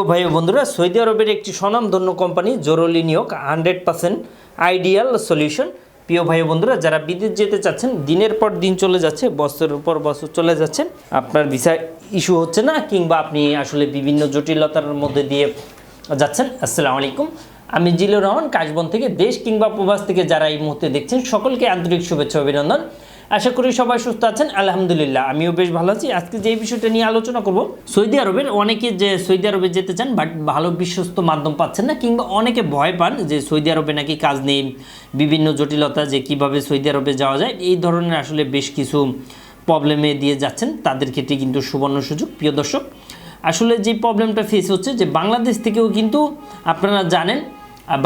তো ভাই বন্ধুরা, সৌদি আরবের একটি স্বনামধন্য কোম্পানি, জরুরি নিয়োগ, হান্ড্রেড পার্সেন্ট আইডিয়াল সলিউশন। প্রিয় ভাই বন্ধুরা, যারা বিদেশ যেতে চাচ্ছেন, দিনের পর দিন চলে যাচ্ছে, বছরের পর বছর চলে যাচ্ছেন, আপনার ভিসা ইস্যু হচ্ছে না, কিংবা আপনি আসলে বিভিন্ন জটিলতার মধ্যে দিয়ে যাচ্ছেন। আসসালামু আলাইকুম, আমি জিলুর রহমান, কাশবন থেকে দেশ কিংবা প্রবাস থেকে যারা এই মুহূর্তে দেখছেন, সকলকে আন্তরিক শুভেচ্ছা অভিনন্দন। আশা করি সবাই সুস্থ আছেন। আলহামদুলিল্লাহ, আমিও বেশ ভালো আছি। আজকে যে বিষয়টা নিয়ে আলোচনা করব, সৌদি আরবের, অনেকে যে সৌদি আরবে যেতে চান, বাট ভালো বিশ্বস্ত মাধ্যম পাচ্ছেন না, কিংবা অনেকে ভয় পান যে সৌদি আরবে নাকি কাজ নেই, বিভিন্ন জটিলতা যে কীভাবে সৌদি আরবে যাওয়া যায়, এই ধরনের আসলে বেশ কিছু প্রবলেমে দিয়ে যাচ্ছেন। তাদের ক্ষেত্রে কিন্তু সুবর্ণ সুযোগ। প্রিয় দর্শক, আসলে যে প্রবলেমটা ফেস হচ্ছে যে বাংলাদেশ থেকেও কিন্তু আপনারা জানেন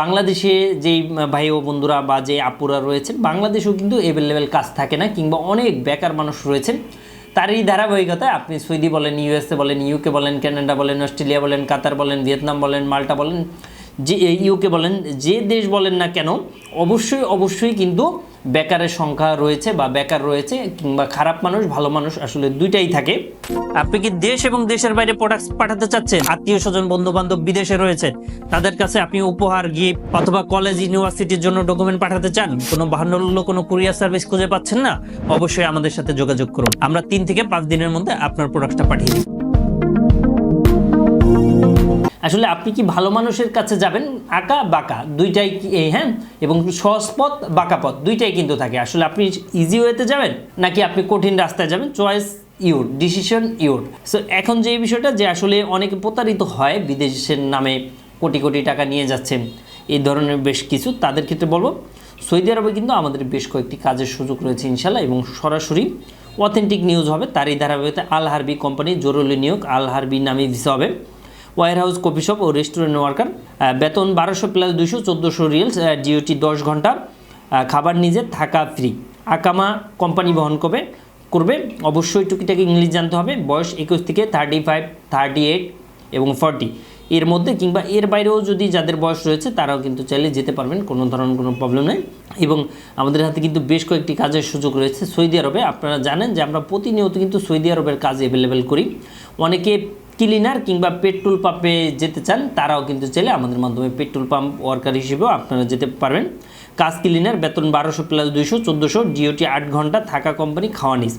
বাংলাদেশে যেই ভাই ও বন্ধুরা বা যে আপুরা রয়েছেন, বাংলাদেশেও কিন্তু অ্যাভেলেবেল কাজ থাকে না, কিংবা অনেক বেকার মানুষ রয়েছেন, তারই ধারাবাহিকতায় আপনি সৌদি বলেন ইউএসএ বলেন ইউকে বলেন কানাডা বলেন অস্ট্রেলিয়া বলেন কাতার বলেন ভিয়েতনাম বলেন মাল্টা বলেন যে ইউকে বলেন, যে দেশ বলেন না কেন, অবশ্যই অবশ্যই কিন্তু বেকারের সংখ্যা রয়েছে বা বেকার রয়েছে কিংবা খারাপ মানুষ, ভালো মানুষ আসলে দুইটাই থাকে। আপনি কি দেশ এবং দেশের বাইরে প্রোডাক্ট পাঠাতে চাচ্ছেন? আত্মীয় স্বজন বন্ধু বান্ধব বিদেশে রয়েছে। তাদের কাছে আপনি উপহার গিফট অথবা কলেজ ইউনিভার্সিটির জন্য ডকুমেন্ট পাঠাতে চান? কোনো বাহান্ন কোনো কুরিয়ার সার্ভিস খুঁজে পাচ্ছেন না? অবশ্যই আমাদের সাথে যোগাযোগ করুন। আমরা তিন থেকে পাঁচ দিনের মধ্যে আপনার প্রোডাক্টটা পাঠিয়ে দিই। আসলে আপনি কি ভালো মানুষের কাছে যাবেন? আঁকা, বাঁকা, দুইটাই হ্যাঁ? এবং সহজ পথ, বাঁকা পথ, দুইটাই কিন্তু থাকে। আসলে আপনি ইজি ওয়েতে যাবেন, নাকি আপনি কঠিন রাস্তায় যাবেন? Choice your decision your so এখন যে বিষয়টা, যে আসলে অনেকে প্রতারিত হয়, বিদেশের নামে কোটি কোটি টাকা নিয়ে যাচ্ছেন এই ধরনের বেশ কিছু, তাদের ক্ষেত্রে বলব, সৌদি আরবে কিন্তু আমাদের বেশ কয়েকটি কাজের সুযোগ রয়েছে ইনশাল্লাহ এবং সরাসরি অথেন্টিক নিউজ হবে। তারই ধারাবাহিকতা আল হারবি কোম্পানি জরুরি নিয়োগ, আল হারবি নামে ভিসা হবে। ওয়ার হাউস কফি শপ ও রেস্টুরেন্ট ওয়ার্কার। বেতন বারোশো প্লাস দুশো চোদ্দোশো রিয়েলস ডিওটি দশ ঘণ্টা। খাবার নিজে, থাকা ফ্রি আকামা কোম্পানি বহন করবে করবে। অবশ্যই টুকিটাকি ইংলিশ জানতে হবে। বয়স একুশ থেকে থার্টি ফাইভ থার্টি এইট এবং ফর্টি এর মধ্যে কিংবা এর বাইরেও যদি যাদের বয়স রয়েছে, তারাও কিন্তু চাইলে যেতে পারবেন। কোনো ধরনের কোনো প্রবলেম নেই। এবং আমাদের হাতে কিন্তু বেশ কয়েকটি কাজের সুযোগ রয়েছে সৌদি আরবে। আপনারা জানেন যে আমরা প্রতিনিয়ত কিন্তু সৌদি আরবের কাজ অ্যাভেলেবেল করি। অনেকে ক্লিনার কিংবা পেট্রোল পাম্পে যেতে চান, তারাও কিন্তু চাইলে আমাদের মাধ্যমে পেট্রোল পাম্প ওয়ার্কার হিসেবেও আপনারা যেতে পারবেন। কাজ ক্লিনার, বেতন বারোশো প্লাস দুইশো, চোদ্দোশো ডিওটি আট ঘণ্টা, থাকা কোম্পানি খাওয়া নিস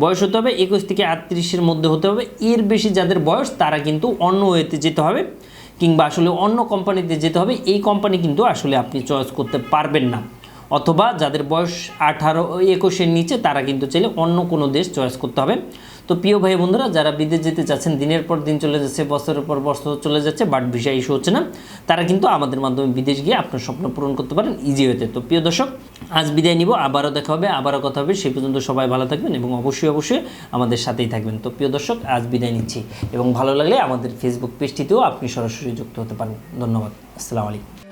বয়স হতে হবে একুশ থেকে আটত্রিশের মধ্যে হতে হবে। এর বেশি যাদের বয়স, তারা কিন্তু অন্য ওয়েতে যেতে হবে কিংবা আসলে অন্য কোম্পানিতে যেতে হবে। এই কোম্পানি কিন্তু আসলে আপনি চয়েস করতে পারবেন না। অথবা যাদের বয়স আঠারো, একুশের নিচে, তারা কিন্তু চাইলে অন্য কোনো দেশ চয়েস করতে হবে। তো প্রিয় ভাই বন্ধুরা যারা বিদেশ যেতে চাচ্ছেন, দিনের পর দিন চলে যাচ্ছে, বছরের পর বছর চলে যাচ্ছে বাট ভিসা ইস্যু হচ্ছে না, তারা কিন্তু আমাদের মাধ্যমে বিদেশ গিয়ে আপনার স্বপ্ন পূরণ করতে পারেন ইজি হতে। তো প্রিয় দর্শক, আজ বিদায় নিব, আবারও দেখা হবে, আবারও কথা হবে সেই পর্যন্ত সবাই ভালো থাকবেন এবং অবশ্যই অবশ্যই আমাদের সাথেই থাকবেন। তো প্রিয় দর্শক, আজ বিদায় নিচ্ছি এবং ভালো লাগলে আমাদের ফেসবুক পেজটিতেও আপনি সরাসরি যুক্ত হতে পারেন। ধন্যবাদ, আসসালামু আলাইকুম।